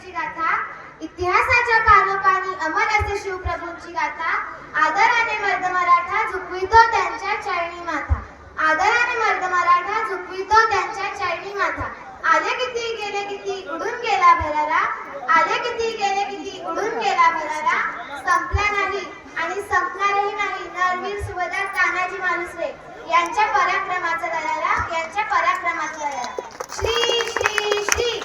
शिवप्रभूंची गाथा इतिहासाच्या पानोपानी अमर असे शिवप्रभूंची गाथा आदराने मर्द मराठा झुकवितो त्यांच्या चरणी माथा. आदराने मर्द मराठा झुकवितो त्यांच्या चरणी माथा. आले किती गेले किती उडून गेला भरारा. आले किती गेले किती उडून गेला भरारा. संपला नाही आणि संपणारही नाही. नरवीर सुभेदार तानाजी मालुसरे यांच्या पराक्रमाचा दरारा यांच्या पराक्रमाचा दरारा श्री श्री श्री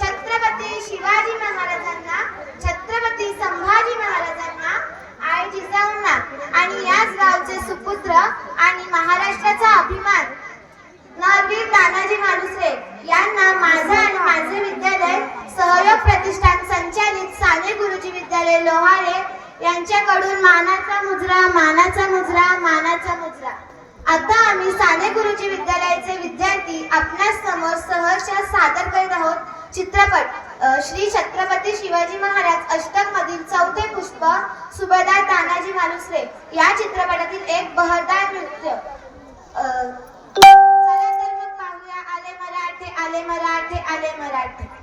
छत्रपती शिवाजी महाराजांना छत्रपती संभाजी महाराजांना आई जिजाऊंना आणि याच गावचे सुपुत्र आणि महाराष्ट्राचा अभिमान नरवीर तानाजी मालुसरे यांना माझा आणि माझे विद्यालय सहयोग प्रतिष्ठान संचालित साने गुरुजी विद्यालय लोहारे यांच्याकडून मानाचा मुजरा मानाचा मुजरा मानाचा मुजरा. आता आम्ही साने गुरुजी विद्यालयाचे विद्यार्थी आपल्यासमोर सहर्ष सादर करीत आहोत. चित्रपट श्री छत्रपती शिवाजी महाराज अष्टक मधील चौथे पुष्प सुभेदार तानाजी मालुसरे या चित्रपटातील एक बहरदार नृत्य. चला तर मग पाहूया. आले मराठे आले मराठे आले मराठे.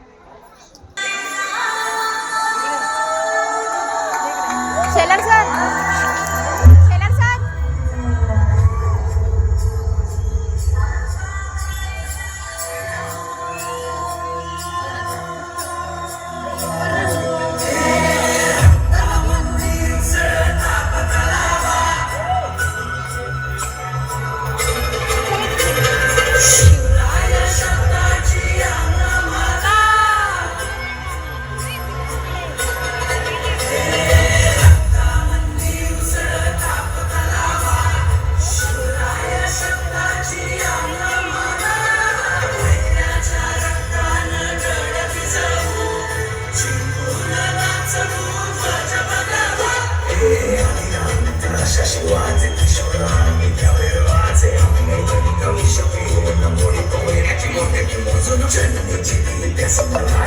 Yes.